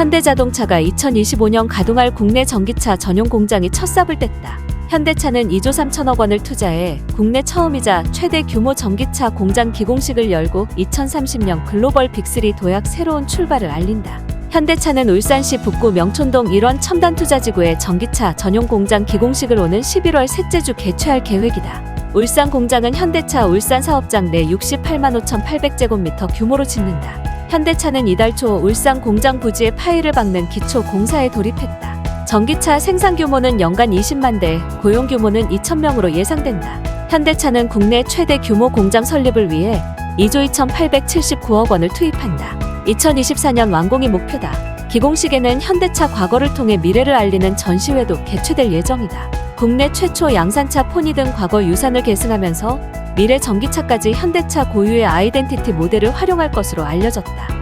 현대자동차가 2025년 가동할 국내 전기차 전용 공장이 첫 삽을 뗐다. 현대차는 2조 3천억 원을 투자해 국내 처음이자 최대 규모 전기차 공장 기공식을 열고 2030년 글로벌 빅3 도약 새로운 출발을 알린다. 현대차는 울산시 북구 명촌동 일원 첨단 투자지구에 전기차 전용 공장 기공식을 오는 11월 셋째 주 개최할 계획이다. 울산 공장은 현대차 울산 사업장 내 68만 5,800제곱미터 규모로 짓는다. 현대차는 이달 초 울산 공장 부지에 파일을 박는 기초 공사에 돌입했다. 전기차 생산 규모는 연간 20만 대, 고용 규모는 2,000명으로 예상된다. 현대차는 국내 최대 규모 공장 설립을 위해 2조 2,879억 원을 투입한다. 2024년 완공이 목표다. 기공식에는 현대차 과거를 통해 미래를 알리는 전시회도 개최될 예정이다. 국내 최초 양산차 포니 등 과거 유산을 계승하면서 미래 전기차까지 현대차 고유의 아이덴티티 모델을 활용할 것으로 알려졌다.